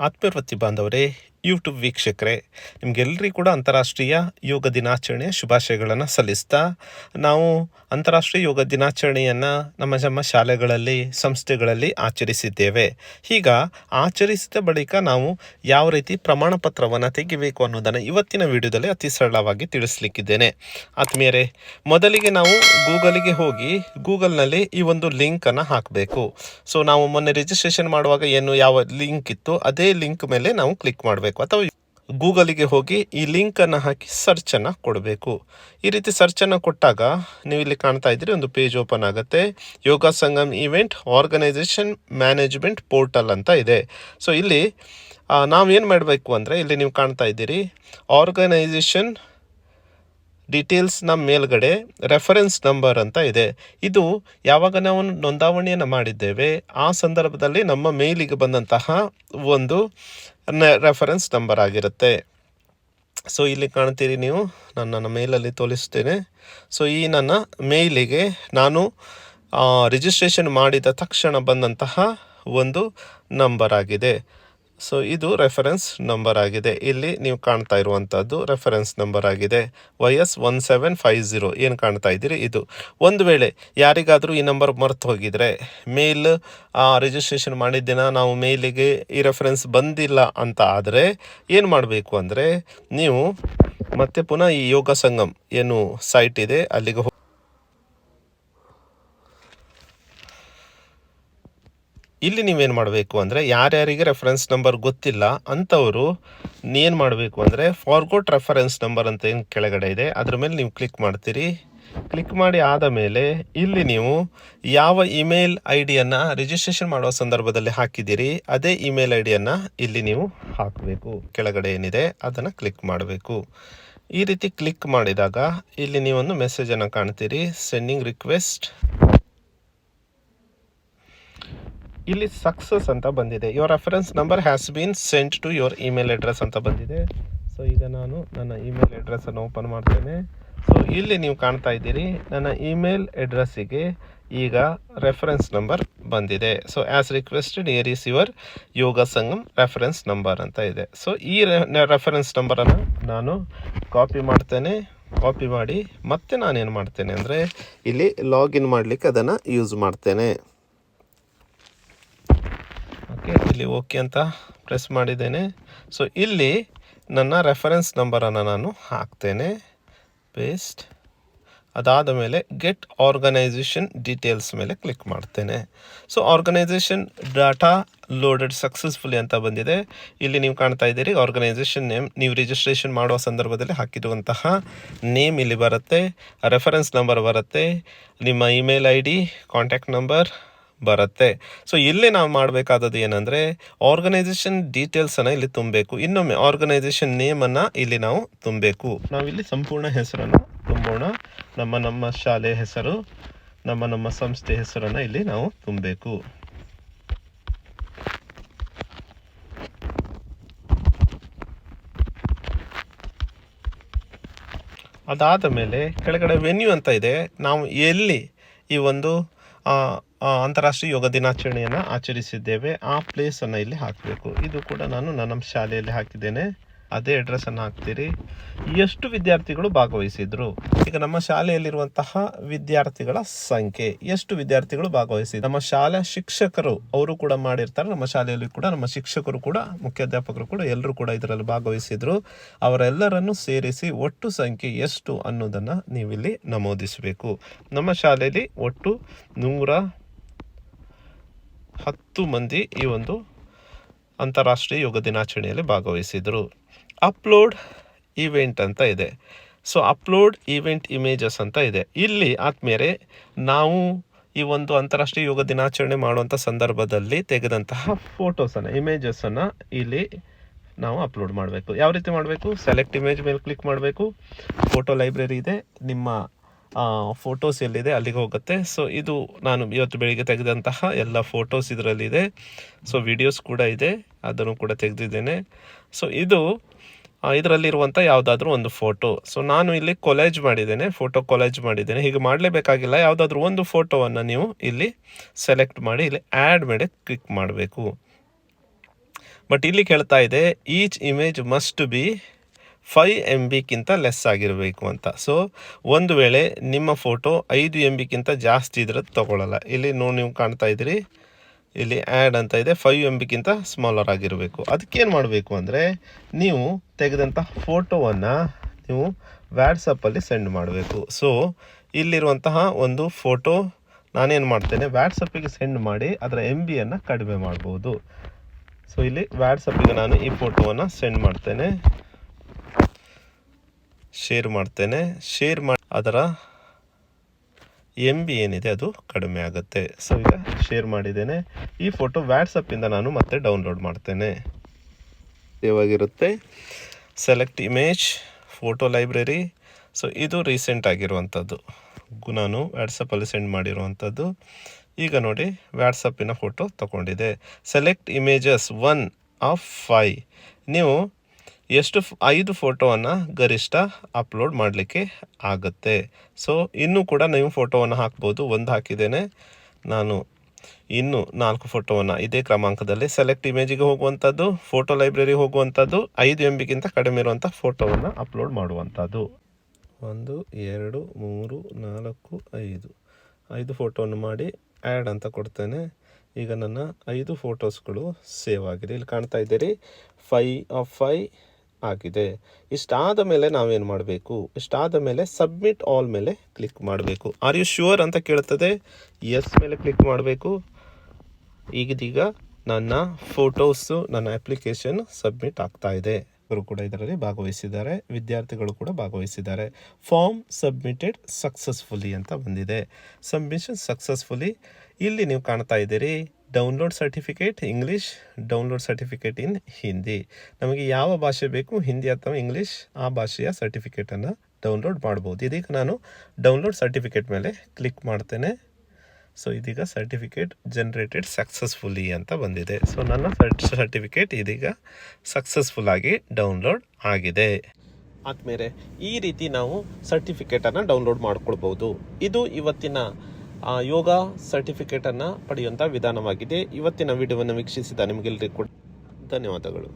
ಆತ್ಮೀಯವೃತ್ತಿ ಬಾಂಧವರೇ ಯೂಟ್ಯೂಬ್ ವೀಕ್ಷಕರೇ ನಿಮಗೆಲ್ಲರಿಗೂ ಕೂಡ ಅಂತಾರಾಷ್ಟ್ರೀಯ ಯೋಗ ದಿನಾಚರಣೆಯ ಶುಭಾಶಯಗಳನ್ನು ಸಲ್ಲಿಸ್ತಾ, ನಾವು ಅಂತಾರಾಷ್ಟ್ರೀಯ ಯೋಗ ದಿನಾಚರಣೆಯನ್ನು ನಮ್ಮ ನಮ್ಮ ಶಾಲೆಗಳಲ್ಲಿ, ಸಂಸ್ಥೆಗಳಲ್ಲಿ ಆಚರಿಸಿದ್ದೇವೆ. ಈಗ ಆಚರಿಸಿದ ಬಳಿಕ ನಾವು ಯಾವ ರೀತಿ ಪ್ರಮಾಣ ಪತ್ರವನ್ನು ತೆಗಿಬೇಕು ಅನ್ನೋದನ್ನು ಇವತ್ತಿನ ವಿಡಿಯೋದಲ್ಲಿ ಅತಿ ಸರಳವಾಗಿ ತಿಳಿಸ್ಲಿಕ್ಕಿದ್ದೇನೆ. ಆತ್ಮೀಯರೇ, ಮೊದಲಿಗೆ ನಾವು ಗೂಗಲಿಗೆ ಹೋಗಿ ಗೂಗಲ್ನಲ್ಲಿ ಈ ಒಂದು ಲಿಂಕನ್ನು ಹಾಕಬೇಕು. ಸೊ, ನಾವು ಮೊನ್ನೆ ರಿಜಿಸ್ಟ್ರೇಷನ್ ಮಾಡುವಾಗ ಏನು ಯಾವ ಲಿಂಕ್ ಇತ್ತು ಅದೇ ಲಿಂಕ್ ಮೇಲೆ ನಾವು ಕ್ಲಿಕ್ ಮಾಡಬೇಕು. ಅಥವಾ ಗೂಗಲಿಗೆ ಹೋಗಿ ಈ ಲಿಂಕನ್ನು ಹಾಕಿ ಸರ್ಚನ್ನು ಕೊಡಬೇಕು. ಈ ರೀತಿ ಸರ್ಚನ್ನು ಕೊಟ್ಟಾಗ ನೀವು ಇಲ್ಲಿ ಕಾಣ್ತಾ ಇದ್ದೀರಿ, ಒಂದು ಪೇಜ್ ಓಪನ್ ಆಗುತ್ತೆ. Yoga Sangam event, organisation management portal ಅಂತ ಇದೆ. ಸೊ ಇಲ್ಲಿ ನಾವು ಏನು ಮಾಡಬೇಕು ಅಂದರೆ ಇಲ್ಲಿ ನೀವು ಕಾಣ್ತಾ ಇದ್ದೀರಿ, ಆರ್ಗನೈಸೇಷನ್ ಡೀಟೇಲ್ಸ್ನ ಮೇಲ್ಗಡೆ ರೆಫರೆನ್ಸ್ ನಂಬರ್ ಅಂತ ಇದೆ. ಇದು ಯಾವಾಗ ನಾವು ನೋಂದಾವಣಿಯನ್ನು ಮಾಡಿದ್ದೇವೆ, ಆ ಸಂದರ್ಭದಲ್ಲಿ ನಮ್ಮ ಮೇಲಿಗೆ ಬಂದಂತಹ ಒಂದು ರೆಫರೆನ್ಸ್ ನಂಬರ್ ಆಗಿರುತ್ತೆ. ಸೊ ಇಲ್ಲಿ ಕಾಣ್ತೀರಿ ನೀವು ನಾನು ನನ್ನ ಮೇಲಲ್ಲಿ ತೋರಿಸ್ತೇನೆ. ಸೊ ಈ ನನ್ನ ಮೇಲಿಗೆ ನಾನು ರಿಜಿಸ್ಟ್ರೇಷನ್ ಮಾಡಿದ ತಕ್ಷಣ ಬಂದಂತಹ ಒಂದು ನಂಬರ್ ಆಗಿದೆ. ಸೊ ಇದು ರೆಫರೆನ್ಸ್ ನಂಬರ್ ಆಗಿದೆ. ಇಲ್ಲಿ ನೀವು ಕಾಣ್ತಾ ಇರುವಂಥದ್ದು ರೆಫರೆನ್ಸ್ ನಂಬರ್ ಆಗಿದೆ. Y S one seven five zero ಏನು ಕಾಣ್ತಾ ಇದ್ದೀರಿ? ಇದು. ಒಂದು ವೇಳೆ ಯಾರಿಗಾದರೂ ಈ ನಂಬರ್ ಮರೆತು ಹೋಗಿದ್ರೆ ಮೇಲ್ ರಿಜಿಸ್ಟ್ರೇಷನ್ ಮಾಡಿದ ದಿನ ನಾವು ಮೇಲಿಗೆ ಈ ರೆಫರೆನ್ಸ್ ಬಂದಿಲ್ಲ ಅಂತ ಆದರೆ ಏನು ಮಾಡಬೇಕು ಅಂದರೆ, ನೀವು ಮತ್ತೆ ಪುನಃ ಈ ಯೋಗ ಸಂಗಮ್ ಏನು ಸೈಟ್ ಇದೆ, ಅಲ್ಲಿಗೆ ಇಲ್ಲಿ ನೀವೇನು ಮಾಡಬೇಕು ಅಂದರೆ ಯಾರ್ಯಾರಿಗೆ ರೆಫರೆನ್ಸ್ ನಂಬರ್ ಗೊತ್ತಿಲ್ಲ ಅಂಥವರು ಏನು ಮಾಡಬೇಕು ಅಂದರೆ ಫಾರ್ಗೋಟ್ ರೆಫರೆನ್ಸ್ ನಂಬರ್ ಅಂತ ಏನು ಕೆಳಗಡೆ ಇದೆ, ಅದ್ರ ಮೇಲೆ ನೀವು ಕ್ಲಿಕ್ ಮಾಡ್ತೀರಿ. ಕ್ಲಿಕ್ ಮಾಡಿ ಆದ ಮೇಲೆ ಇಲ್ಲಿ ನೀವು ಯಾವ ಇಮೇಲ್ ಐ ಡಿಯನ್ನು ರಿಜಿಸ್ಟ್ರೇಷನ್ ಮಾಡುವ ಸಂದರ್ಭದಲ್ಲಿ ಹಾಕಿದ್ದೀರಿ, ಅದೇ ಇಮೇಲ್ ಐ ಡಿಯನ್ನು ಇಲ್ಲಿ ನೀವು ಹಾಕಬೇಕು. ಕೆಳಗಡೆ ಏನಿದೆ ಅದನ್ನು ಕ್ಲಿಕ್ ಮಾಡಬೇಕು. ಈ ರೀತಿ ಕ್ಲಿಕ್ ಮಾಡಿದಾಗ ಇಲ್ಲಿ ನೀವೊಂದು ಮೆಸೇಜನ್ನು ಕಾಣ್ತೀರಿ ಸೆಂಡಿಂಗ್ ರಿಕ್ವೆಸ್ಟ್ ಇಲ್ಲಿ ಸಕ್ಸಸ್ ಅಂತ ಬಂದಿದೆ. Your reference number has been sent to your email address ಅಂತ ಬಂದಿದೆ. ಸೊ ಈಗ ನಾನು ನನ್ನ ಇಮೇಲ್ ಅಡ್ರೆಸ್ಸನ್ನು ಓಪನ್ ಮಾಡ್ತೇನೆ. ಸೊ ಇಲ್ಲಿ ನೀವು ಕಾಣ್ತಾ ಇದ್ದೀರಿ, ನನ್ನ ಇಮೇಲ್ ಅಡ್ರೆಸ್ಸಿಗೆ ಈಗ ರೆಫರೆನ್ಸ್ ನಂಬರ್ ಬಂದಿದೆ. So as requested here is your Yoga Sangam reference number ಅಂತ ಇದೆ. ಸೊ ಈ ರೆಫರೆನ್ಸ್ ನಂಬರನ್ನು ನಾನು ಕಾಪಿ ಮಾಡ್ತೇನೆ. ಕಾಪಿ ಮಾಡಿ ಮತ್ತೆ ನಾನೇನು ಮಾಡ್ತೇನೆ ಅಂದರೆ, ಇಲ್ಲಿ ಲಾಗಿನ್ ಮಾಡಲಿಕ್ಕೆ ಅದನ್ನು ಯೂಸ್ ಮಾಡ್ತೇನೆ ಓಕೆ ಇಲ್ಲಿ ಓಕೆ ಅಂತ ಪ್ರೆಸ್ ಮಾಡಿದ್ದೇನೆ. ಸೊ ಇಲ್ಲಿ ನನ್ನ ರೆಫರೆನ್ಸ್ ನಂಬರನ್ನು ನಾನು ಹಾಕ್ತೇನೆ. ಪೇಸ್ಟ್ ಅದಾದ ಮೇಲೆ ಗೆಟ್ ಆರ್ಗನೈಸೇಷನ್ ಡೀಟೇಲ್ಸ್ ಮೇಲೆ ಕ್ಲಿಕ್ ಮಾಡ್ತೇನೆ. So organisation data loaded successfully ಅಂತ ಬಂದಿದೆ. ಇಲ್ಲಿ ನೀವು ಕಾಣ್ತಾ ಇದ್ದೀರಿ ಆರ್ಗನೈಸೇಷನ್ ನೇಮ್ ನೀವು ರಿಜಿಸ್ಟ್ರೇಷನ್ ಮಾಡುವ ಸಂದರ್ಭದಲ್ಲಿ ಹಾಕಿರುವಂತಹ ನೇಮ್ ಇಲ್ಲಿ ಬರುತ್ತೆ ರೆಫರೆನ್ಸ್ ನಂಬರ್ ಬರುತ್ತೆ, ನಿಮ್ಮ email I D contact number ಬರುತ್ತೆ. ಸೊ ಇಲ್ಲಿ ನಾವು ಮಾಡಬೇಕಾದದ್ದು ಏನಂದರೆ ಆರ್ಗನೈಸೇಷನ್ ಡೀಟೇಲ್ಸನ್ನು ಇಲ್ಲಿ ತುಂಬಬೇಕು. ಇನ್ನೊಮ್ಮೆ ಆರ್ಗನೈಸೇಷನ್ ನೇಮನ್ನು ಇಲ್ಲಿ ನಾವು ತುಂಬಬೇಕು. ನಾವಿಲ್ಲಿ ಸಂಪೂರ್ಣ ಹೆಸರನ್ನು ತುಂಬೋಣ. ನಮ್ಮ ನಮ್ಮ ಶಾಲೆ ಹೆಸರು, ನಮ್ಮ ನಮ್ಮ ಸಂಸ್ಥೆ ಹೆಸರನ್ನು ಇಲ್ಲಿ ನಾವು ತುಂಬಬೇಕು. ಅದಾದ ಮೇಲೆ ಕೆಳಗಡೆ ವೆನ್ಯೂ ಅಂತ ಇದೆ. ನಾವು ಎಲ್ಲಿ ಈ ಒಂದು ಅಂತಾರಾಷ್ಟ್ರೀಯ ಯೋಗ ದಿನಾಚರಣೆಯನ್ನು ಆಚರಿಸಿದ್ದೇವೆ. ಆ ಪ್ಲೇಸನ್ನು ಇಲ್ಲಿ ಹಾಕಬೇಕು. ಇದು ಕೂಡ ನಾನು ನನ್ನ ಶಾಲೆಯಲ್ಲಿ ಹಾಕಿದ್ದೇನೆ. ಅದೇ ಅಡ್ರೆಸ್ಸನ್ನು ಹಾಕ್ತೀರಿ. ಎಷ್ಟು ವಿದ್ಯಾರ್ಥಿಗಳು ಭಾಗವಹಿಸಿದರು? ಈಗ ನಮ್ಮ ಶಾಲೆಯಲ್ಲಿರುವಂತಹ ವಿದ್ಯಾರ್ಥಿಗಳ ಸಂಖ್ಯೆ ಎಷ್ಟು ವಿದ್ಯಾರ್ಥಿಗಳು ಭಾಗವಹಿಸಿದ್ರು ನಮ್ಮ ಶಾಲಾ ಶಿಕ್ಷಕರು ಅವರು ಕೂಡ ಮಾಡಿರ್ತಾರೆ, ನಮ್ಮ ಶಾಲೆಯಲ್ಲಿ ಕೂಡ, ನಮ್ಮ ಶಿಕ್ಷಕರು ಕೂಡ, ಮುಖ್ಯಾಧ್ಯಾಪಕರು ಕೂಡ ಎಲ್ಲರೂ ಕೂಡ ಇದರಲ್ಲಿ ಭಾಗವಹಿಸಿದ್ರು. ಅವರೆಲ್ಲರನ್ನು ಸೇರಿಸಿ ಒಟ್ಟು ಸಂಖ್ಯೆ ಎಷ್ಟು ಅನ್ನೋದನ್ನು ನೀವಿಲ್ಲಿ ನಮೂದಿಸಬೇಕು. ನಮ್ಮ ಶಾಲೆಯಲ್ಲಿ ಒಟ್ಟು ನೂರ ಹತ್ತು ಮಂದಿ ಈ ಒಂದು ಅಂತಾರಾಷ್ಟ್ರೀಯ ಯೋಗ ದಿನಾಚರಣೆಯಲ್ಲಿ ಭಾಗವಹಿಸಿದರು. ಅಪ್ಲೋಡ್ ಈವೆಂಟ್ ಅಂತ ಇದೆ. ಸೊ ಅಪ್ಲೋಡ್ ಈವೆಂಟ್ ಇಮೇಜಸ್ ಅಂತ ಇದೆ. ಇಲ್ಲಿ ಆದ್ಮೇಲೆ ನಾವು ಈ ಒಂದು ಅಂತಾರಾಷ್ಟ್ರೀಯ ಯೋಗ ದಿನಾಚರಣೆ ಮಾಡುವಂಥ ಸಂದರ್ಭದಲ್ಲಿ ತೆಗೆದಂತಹ ಫೋಟೋಸನ್ನು ಇಮೇಜಸನ್ನು ಇಲ್ಲಿ ನಾವು ಅಪ್ಲೋಡ್ ಮಾಡಬೇಕು. ಯಾವ ರೀತಿ ಮಾಡಬೇಕು? ಸೆಲೆಕ್ಟ್ ಇಮೇಜ್ ಮೇಲೆ ಕ್ಲಿಕ್ ಮಾಡಬೇಕು. ಫೋಟೋ ಲೈಬ್ರರಿ ಇದೆ. ನಿಮ್ಮ ಫೋಟೋಸ್ ಎಲ್ಲಿದೆ ಅಲ್ಲಿಗೆ ಹೋಗುತ್ತೆ. ಸೊ ಇದು ನಾನು ಇವತ್ತು ಬೆಳಿಗ್ಗೆ ತೆಗೆದಂತಹ ಎಲ್ಲ ಫೋಟೋಸ್ ಇದರಲ್ಲಿದೆ. ಸೊ ವಿಡಿಯೋಸ್ ಕೂಡ ಇದೆ. ಅದನ್ನು ಕೂಡ ತೆಗೆದಿದ್ದೇನೆ. ಸೊ ಇದು ಇದರಲ್ಲಿರುವಂಥ ಯಾವುದಾದ್ರೂ ಒಂದು ಫೋಟೋ ಸೊ ನಾನು ಇಲ್ಲಿ ಕೊಲೇಜ್ ಮಾಡಿದ್ದೇನೆ ಫೋಟೋ ಕೊಲೇಜ್ ಮಾಡಿದ್ದೇನೆ. ಹೀಗೆ ಮಾಡಲೇಬೇಕಾಗಿಲ್ಲ, ಯಾವುದಾದ್ರೂ ಒಂದು ಫೋಟೋವನ್ನು ನೀವು ಇಲ್ಲಿ ಸೆಲೆಕ್ಟ್ ಮಾಡಿ, ಇಲ್ಲಿ ಆ್ಯಡ್ ಮೇಲೆ ಕ್ಲಿಕ್ ಮಾಡಬೇಕು. ಬಟ್ ಇಲ್ಲಿ ಕೇಳ್ತಾ ಇದೆ each image must be five M ಬಿಗಿಂತ less ಆಗಿರಬೇಕು ಅಂತ. ಸೊ ಒಂದು ವೇಳೆ ನಿಮ್ಮ ಫೋಟೋ ಐದು ಎಂ ಬಿಗಿಂತ ಜಾಸ್ತಿ ಇದ್ರೆ ತಗೊಳ್ಳಲ್ಲ. ಇಲ್ಲಿ ನೋ ನೀವು ಕಾಣ್ತಾ ಇದ್ದೀರಿ. ಇಲ್ಲಿ ಆ್ಯಡ್ ಅಂತ ಇದೆ ಫೈವ್ ಎಂ ಬಿಗಿಂತ ಸ್ಮಾಲರ್ ಆಗಿರಬೇಕು. ಅದಕ್ಕೇನು ಮಾಡಬೇಕು ಅಂದರೆ, ನೀವು ತೆಗೆದಂಥ ಫೋಟೋವನ್ನು ನೀವು ವ್ಯಾಟ್ಸಪ್ಪಲ್ಲಿ ಸೆಂಡ್ ಮಾಡಬೇಕು. ಸೊ ಇಲ್ಲಿರುವಂತಹ ಒಂದು ಫೋಟೋ ನಾನೇನು ಮಾಡ್ತೇನೆ ವ್ಯಾಟ್ಸಪ್ಪಿಗೆ ಸೆಂಡ್ ಮಾಡಿ ಅದರ ಎಂ ಬಿಯನ್ನು ಕಡಿಮೆ ಮಾಡ್ಬೋದು. ಸೊ ಇಲ್ಲಿ ವ್ಯಾಟ್ಸಪ್ಪಿಗೆ ನಾನು ಈ ಫೋಟೋವನ್ನು ಸೆಂಡ್ ಮಾಡ್ತೇನೆ. ಶೇರ್ ಮಾಡ್ತೇನೆ. ಶೇರ್ ಮಾಡಿ ಅದರ ಎಂ ಬಿ ಏನಿದೆ ಅದು ಕಡಿಮೆ ಆಗುತ್ತೆ. ಸೊ ಈಗ ಶೇರ್ ಮಾಡಿದ್ದೇನೆ. ಈ ಫೋಟೋ ವ್ಯಾಟ್ಸಪ್ಪಿಂದ ನಾನು ಮತ್ತೆ ಡೌನ್ಲೋಡ್ ಮಾಡ್ತೇನೆ. ಇವಾಗಿರುತ್ತೆ select image photo library so ಇದು ರೀಸೆಂಟ್ ಆಗಿರುವಂಥದ್ದು ನಾನು ವ್ಯಾಟ್ಸಪ್ಪಲ್ಲಿ ಸೆಂಡ್ ಮಾಡಿರುವಂಥದ್ದು ಈಗ ನೋಡಿ ವ್ಯಾಟ್ಸಪ್ಪಿನ ಫೋಟೋ ತಗೊಂಡಿದೆ select images one of five ನೀವು ಎಷ್ಟು ಐದು ಫೋಟೋವನ್ನು ಗರಿಷ್ಠ ಅಪ್ಲೋಡ್ ಮಾಡಲಿಕ್ಕೆ ಆಗುತ್ತೆ. ಸೊ ಇನ್ನೂ ಕೂಡ ನೀವು ಫೋಟೋವನ್ನು ಹಾಕ್ಬೋದು. ಒಂದು ಹಾಕಿದ್ದೇನೆ. ನಾನು ಇನ್ನು ನಾಲ್ಕು ಫೋಟೋವನ್ನು ಇದೇ ಕ್ರಮಾಂಕದಲ್ಲಿ ಸೆಲೆಕ್ಟ್ ಇಮೇಜಿಗೆ ಹೋಗುವಂಥದ್ದು, ಫೋಟೋ ಲೈಬ್ರರಿ ಹೋಗುವಂಥದ್ದು, ಐದು ಎಂ ಬಿಗಿಂತ ಕಡಿಮೆ ಇರುವಂಥ ಫೋಟೋವನ್ನು ಅಪ್ಲೋಡ್ ಮಾಡುವಂಥದ್ದು. ಒಂದು, ಎರಡು, ಮೂರು, ನಾಲ್ಕು, ಐದು. ಐದು ಫೋಟೋವನ್ನು ಮಾಡಿ ಆ್ಯಡ್ ಅಂತ ಕೊಡ್ತೇನೆ. ಈಗ ನನ್ನ ಐದು ಫೋಟೋಸ್ಗಳು ಸೇವ್ ಆಗಿದೆ. ಇಲ್ಲಿ ಕಾಣ್ತಾ ಇದ್ದೀರಿ. ಫೈ ಆಫ್ ಫೈ ಆಗಿದೆ. ಇಷ್ಟಾದ ಮೇಲೆ ನಾವೇನು ಮಾಡಬೇಕು? ಇಷ್ಟಾದ ಮೇಲೆ ಸಬ್ಮಿಟ್ ಆಲ್ ಮೇಲೆ ಕ್ಲಿಕ್ ಮಾಡಬೇಕು. ಆರ್ ಯು ಶ್ಯೂರ್ ಅಂತ ಕೇಳ್ತದೆ. ಎಸ್ ಮೇಲೆ ಕ್ಲಿಕ್ ಮಾಡಬೇಕು. ಈಗಿದೀಗ ನನ್ನ ಫೋಟೋಸು ನನ್ನ ಅಪ್ಲಿಕೇಶನ್ ಸಬ್ಮಿಟ್ ಆಗ್ತಾ ಇದೆ. ಇವರು ಕೂಡ ಇದರಲ್ಲಿ ಭಾಗವಹಿಸಿದ್ದಾರೆ. ವಿದ್ಯಾರ್ಥಿಗಳು ಕೂಡ ಭಾಗವಹಿಸಿದ್ದಾರೆ. ಫಾರ್ಮ್ ಸಬ್ಮಿಟೆಡ್ ಸಕ್ಸಸ್ಫುಲಿ ಅಂತ ಬಂದಿದೆ. ಸಬ್ಮಿಷನ್ ಸಕ್ಸಸ್ಫುಲಿ ಇಲ್ಲಿ ನೀವು ಕಾಣ್ತಾ ಇದ್ದೀರಿ. Download certificate English download certificate in Hindi ನಮಗೆ ಯಾವ ಭಾಷೆ ಬೇಕು? ಹಿಂದಿ ಅಥವಾ ಇಂಗ್ಲೀಷ್ ಆ ಭಾಷೆಯ ಸರ್ಟಿಫಿಕೇಟನ್ನು ಡೌನ್ಲೋಡ್ ಮಾಡ್ಬೋದು. ಇದೀಗ ನಾನು ಡೌನ್ಲೋಡ್ ಸರ್ಟಿಫಿಕೇಟ್ ಮೇಲೆ ಕ್ಲಿಕ್ ಮಾಡ್ತೇನೆ. ಸೊ ಇದೀಗ ಸರ್ಟಿಫಿಕೇಟ್ ಜನ್ರೇಟೆಡ್ ಸಕ್ಸಸ್ಫುಲಿ ಅಂತ ಬಂದಿದೆ. ಸೊ ನನ್ನ ಸರ್ಟಿಫಿಕೇಟ್ ಇದೀಗ ಸಕ್ಸಸ್ಫುಲ್ ಆಗಿ ಡೌನ್ಲೋಡ್ ಆಗಿದೆ. ಆದಮೇಲೆ ಈ ರೀತಿ ನಾವು ಸರ್ಟಿಫಿಕೇಟನ್ನು ಡೌನ್ಲೋಡ್ ಮಾಡ್ಕೊಳ್ಬೋದು. ಇದು ಇವತ್ತಿನ ಯೋಗ ಸರ್ಟಿಫಿಕೇಟನ್ನು ಪಡೆಯುವಂಥ ವಿಧಾನವಾಗಿದೆ. ಇವತ್ತಿನ ವಿಡಿಯೋವನ್ನು ವೀಕ್ಷಿಸಿದ ನಿಮಗೆಲ್ಲರಿಗೂ ಕೂಡ ಧನ್ಯವಾದಗಳು.